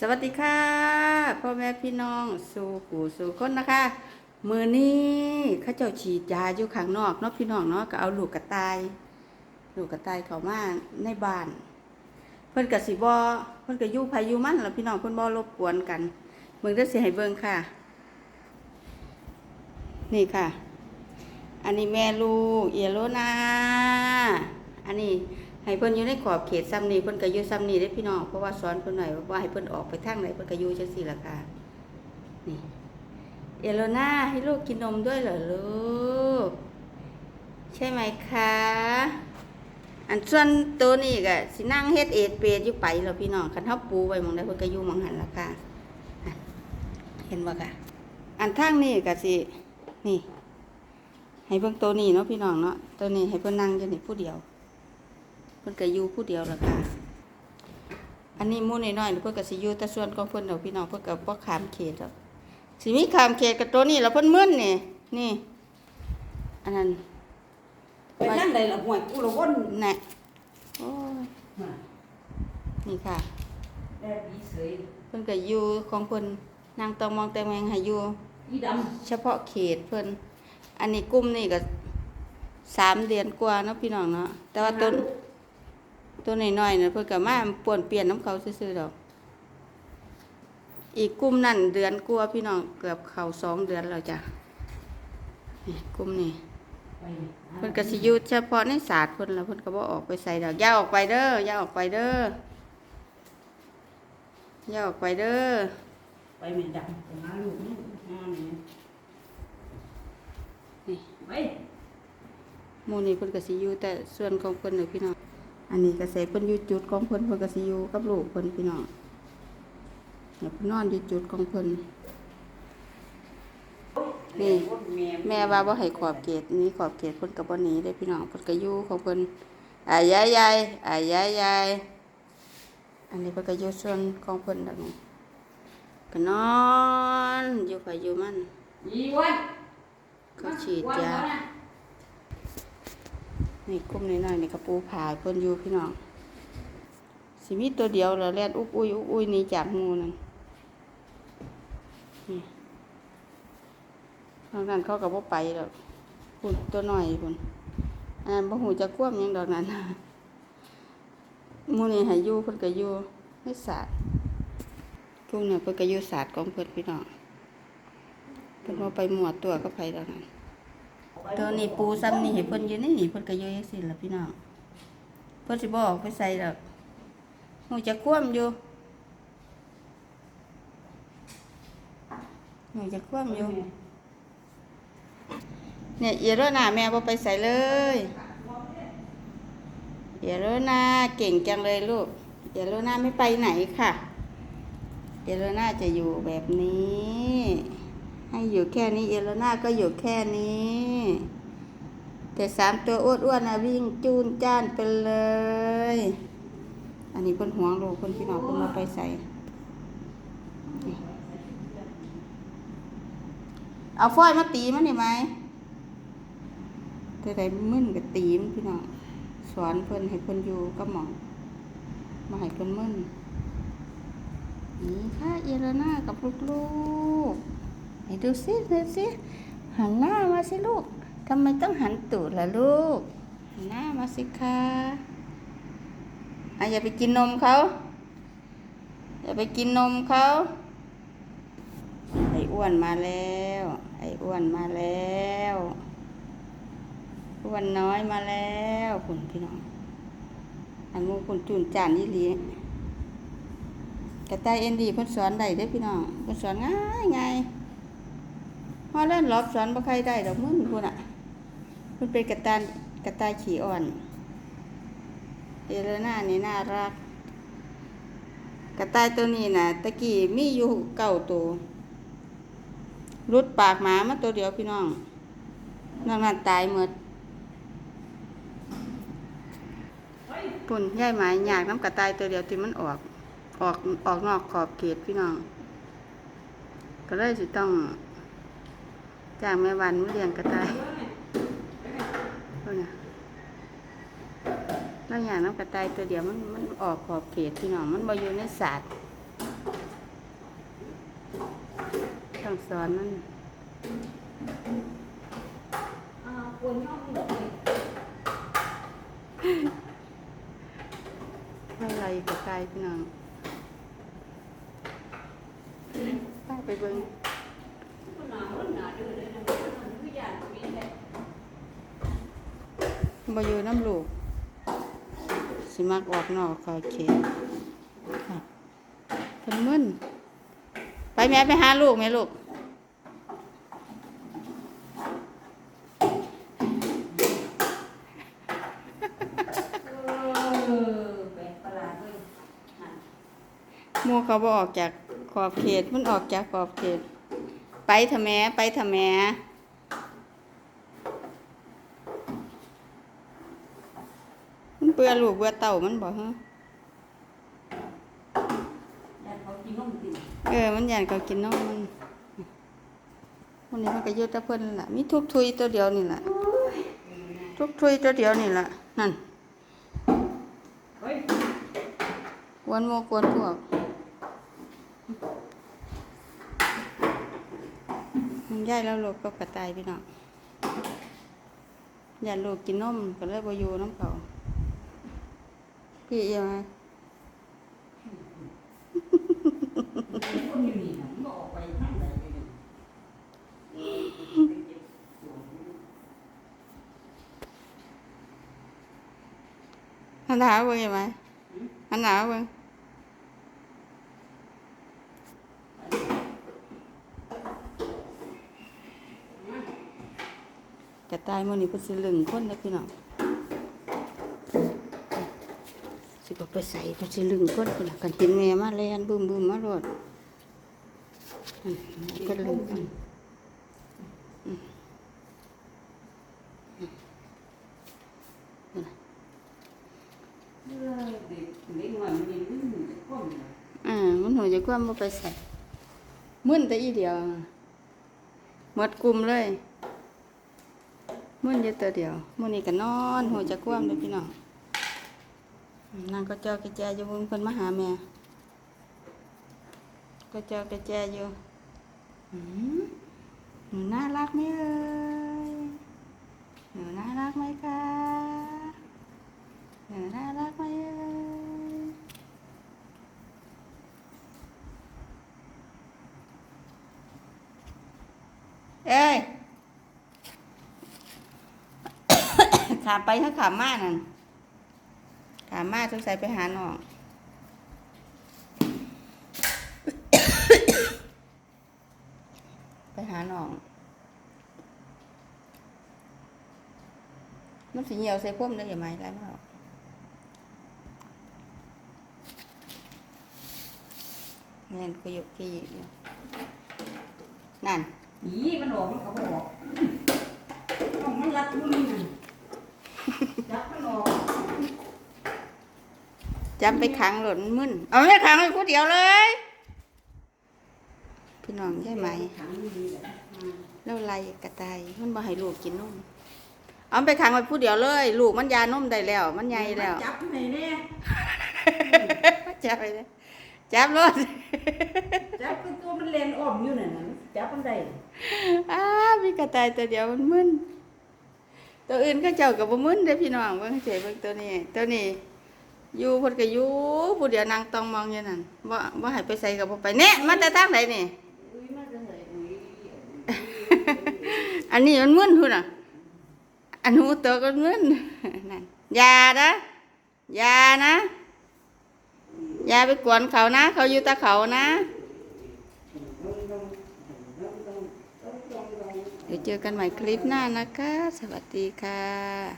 สวัสดีค่ะพ่อแม่พี่น้องสู่กูสู่คนนะคะมือนี้เข้าเจ้าฉีดยาอยู่ข้างนอกเนาะพี่น้องเนาะก็เอาลูกกระต่ายลูกกระต่ายเขามาในบ้าน เพิ่นกับสิบอเพิ่นกับยู่พายุมันแล้วพี่น้องเพิ่นบอรบกวนกันเมืองได้เสิให้เบิ่งค่ะ นี่ค่ะ อันนี้แม่ลูกเอโลนาอันนี้ ให้เพิ่นอยู่ในขอบเขตซ้ำนี้เพิ่นก็อยู่ซ้ำนี้ได้พี่น้องเพราะว่าสอนเพิ่นหน่อยว่าให้เพิ่นออกไปทางไหนเพิ่นก็อยู่จังซี่ล่ะค่ะนี่เอโลนาให้ลูกกินนมด้วยเหรอลูกใช่ไหมคะอันส่วนตัวนี้ก็สินั่งเฮ็ดเอดเปรดอยู่ไปแล้วพี่น้องคันเฮาปูไว้มองใดเพิ่นก็อยู่มองหันล่ะค่ะเห็นบ่ค่ะ อันทางนี้ก็สินี่ ให้เบิ่งตัวนี้เนาะพี่น้องเนาะตัวนี้ให้เพิ่นนั่งอยู่นี่ผู้เดียว พิ่นก็อยู่ผู้เดียวล่ะค่ะ อันนี้หมู่น้อยๆนี่เพิ่นก็สิอยู่แต่ส่วนของเพิ่นดอกพี่น้องเพิ่นก็บ่ข้ามเขตดอกสิมีข้ามเขตกับตัวนี้แล้วเพิ่นมึนนี่นี่ อันนั้นไปนั่นใดละห่วยกูละวนแน่โอ้ยนี่ค่ะแดดดีเสยเพิ่นก็อยู่ของเพิ่นนางตองมองแต่แมงให้อยู่อีดเฉพาะเขตเพิ่นอันนี้กลุ่มนี่ก็สามเดือนกว่าเนาะพี่น้องเนาะแต่ำว่าต้น ตัวน้อยๆเนี่ยเพิ่นก็มาป่วนเปลี่ยนน้ำเขาซื่อๆดอก อีกกลุ่มนั่นเดือนกว่าพี่น้องเกือบเข้าสองเดือนแล้วจ้ะนี่กลุ่มนี้ไปเพิ่นก็สิอยู่เฉพาะในศาสตร์เพิ่นแล้วเพิ่นก็บ่ออกไปใส่ดอกอย่าออกไปเด้ออย่าออกไปเด้ออย่าออกไปเด้อไปเหม็นดำไปหาลูกนี่หานี่นี่ไปหมู่นี้เพิ่นก็สิอยู่แต่ส่วนของเพิ่นเด้อพี่น้อง อันนี้ก็ใส่เพิ่นอยู่จุดของเพิ่นเพิ่นก็สิอยู่กับลูกเพิ่นพี่น้องแล้วเพิ่นนอนอยู่จุดของเพิ่นนี่แม่ว่าบ่ให้ขอบเขตนี้ขอบเขตเพิ่นก็บ่หนีเด้อพี่น้องเพิ่นก็อยู่ของเพิ่นอายายยายอายายยายอันนี้เพิ่นก็อยู่ส่วนของเพิ่นดอกนี้ก็นอนอยู่ไปอยู่มันอีวัน ก็ฉีดยา นี่กลุ่มน้อยๆนี่ก็ปูผาเพิ่นอยู่พี่น้องสิมีตัวเดียวแล้วแล่นอุบอุ้ยอุบอุ้ยนี่จากหมู่นั่นนี่ทางนั้นเขาก็บ่ไปดอกพุ่นตัวหน้อยพุ่นอันบ่ฮู้จะควมยังดอกนั้นมูนี้ให้อยู่เพิ่นก็อยู่ในศาสตร์กลุ่มเนี่ยเพิ่นก็อยู่ศาสตร์ของเพิ่นพี่น้องเพิ่นบ่าไปหมั่วตัวกับไผดอกนั้น ตัวนี้ปูซ้ำนี่ให้เพิ่นอยู่นนี่เพิ่นก็อยู่จังซี่ล่ะพี่น้องเพิ่นสิบอกไปใส่ดอกหูจะคว่ำอยู่หูจะคว่ำอยู่เนี่ยเยโรนาแม่บ่ไปใส่เลยเยโรนาเก่งจังเลยลูกเยโรนาไม่ไปไหนค่ะเยโรนาจะอยู่แบบนี้ ให้อยู่แค่นี้เอลนาก็อยู่แค่นี้ แต่สามตัวอ้วนๆนะวิ่งจูนจ้านไปเลย อันนี้เพิ่นห่วงลูกเพิ่นพี่น้องเพิ่นมาไปใส่ เอาฟอยมาตีมันได้ไหมแต่ใดมึนกับตีมพี่น้องสอนเพิ่นให้เพิ่นอยู่กับหมองมาให้เพิ่นมึนนี่ค่ะเอลนากับลูกๆ ไหนดูสิดูสิหันหน้ามาสิลูกทำไมต้องหันตูดล่ะลูก หันหน้ามาสิคะอะอย่าไปกินนมเขาอย่าไปกินนมเขาไอ้อ้วนมาแล้ว ไอ้อ้วนมาแล้วอ้วนน้อยมาแล้วคุณพี่น้องอันมูคุณจุนจานนี่ลีกระต่ายเอ็นดีเพิ่นสอนได้เด้อพี่น้องเพิ่นสอนง่ายง่าย อเล่นรอบสอนบ่ใครได้ดอกมึงพุ่นอะมันเป็นกระตานกระต่ายขี้อ่อน เอเลน่านี่น่ารัก กระต่ายตัวนี้น่ะตะกี้มีอยู่เก้าตัวรุดปากหมามาตัวเดียวพี่น้องนอกนั้นตายหมดปุ่นย่ายหมายอยากน้ำกระต่ายตัวเดียวที่มันออก ออกออกนอกขอบเขตพี่น้อง ก็เลยสิต้อง จางแม่วันมาเลี้ยงกระต่ายเท่าน่ะแล้วอย่างน้ำกระต่ายตัวเดียวมันมันออกขอบเขตพี่น้องมันบอยู่ในศาสตร์ต้องสอนมันอ้าวคนย่อมดอกเลยอะไรก็กลายพี่น้องป้าไปเบิ่ง คนหนาคนหนาเดือดเลยนะมันคืออย่างนี้แหละ บ่อยู่น้ำลูก สิมักออกนอกก็เขตค่ะเพิ่นมึนไปแม่ไปหาลูกแม่ลูกหลาดเลยนั่นหมู่เขาบ่ออกจากขอบเขตมันออกจากขอบเขต ไปทำแม่ไปทำแม่มัน เบื่อลูกเบื่อเต่ามันบ่ฮะแต่เขากินนมติเออ มันอยากเขากินนมมันวันนี้มันก็อยุตะเพิ่นนั่นล่ะ มีทุกทุยตัวเดียวนี่ล่ะทุกทุยตัวเดียวนี่ล่ะนั่นเฮ้ยกวนโมกวนพวกมันย่ายแล้วลูกก็กระต่ายพี่น้องอยากลูกกินนมก็เลยบ่อยู่น้ำเขา พี่ยังไงอยู่นี่มันก็ออกไปทาหันหาวเบิ่งยังไงอันหนาวเบิ่งกระต่ายมื้อนี้เพิ่นสิลึงคนเด้พี่น้องสิ บ่ไปใส่เพิ่นสิลึงคนพุ่นน่ะกันเห็นแม่มาแล่นบึ้มๆมาโลดอืมเพิ่นลึงคนเออเด็กเด็กมันมีมือก้มเลยอ่ามันหัวจะความบ่ไปใส่มึนแต่อีเดียวหมดกลุ่มเลยมึนอยู่ตัวเดียวมื้อนี้ก็นอนหัวจะความเลยพี่น้อง นั่งก็เจ้ากระแจอยู่เบิ่งเพิ่นมาหาแม่ ก็เจ้ากระแจอยู่หนูน่ารักไหมเอ่ยหนูน่ารักไหมคะหนูน่ารักไหมเอ่ยเอ้ยขาไปถ้าขามมานั่น ขามมาสงสัยไปหาน้องไปหาน้องมันสิเหี่ยวใส่พุ่มได้ยังไงไรไม่หรอกเงินก็ยู่ที่อยู่นั่นนี่มันออกมันก็บ่ออกต้องมันรัดมือนี่นะจับมันออก จับไปขังหล่นมึนเอาไม่ขังไว้ผู้เดียวเลย พี่น้องใช่ไหมขังมือนี่แหละอืมแล้วไล่กระต่ายมันบ่ให้ลูกกินนมเอาไปขังไว้ผู้เดียวเลย ลูกมันยานมได้แล้ว มันใหญ่แล้วจับไหนเนี่ยจับไปเลยจับรถจับคือตัวมันเลนอ้อมอยู่นั่นน่ะจับมันได้อ้ามีกระต่ายตัวเดียวมันมึนตัวอื่นก็เจ้ากับบ่มึนเด้อพี่น้องเบิ่งเฉยเบิ่งตัวนี้ ตัวนี้ อยู่เพิ่นก็อยู่ผู้เดียวนั่งต้องมองอยู่นั่นบ่บ่ให้ไปใส่ก็บ่ไปแน่มาแต่ทางไหนนี่อุ้ยมันจะใส่อุ้ยอันนี้มันมึนพุ่นอะ อันหูตัวก็มึนนั่นอย่านะอย่านะอย่าไปกวนเขานะ เขาอยู่ตาเขานะเดี๋ยวเจอกันใหม่คลิปหน้านะคะ สวัสดีค่ะ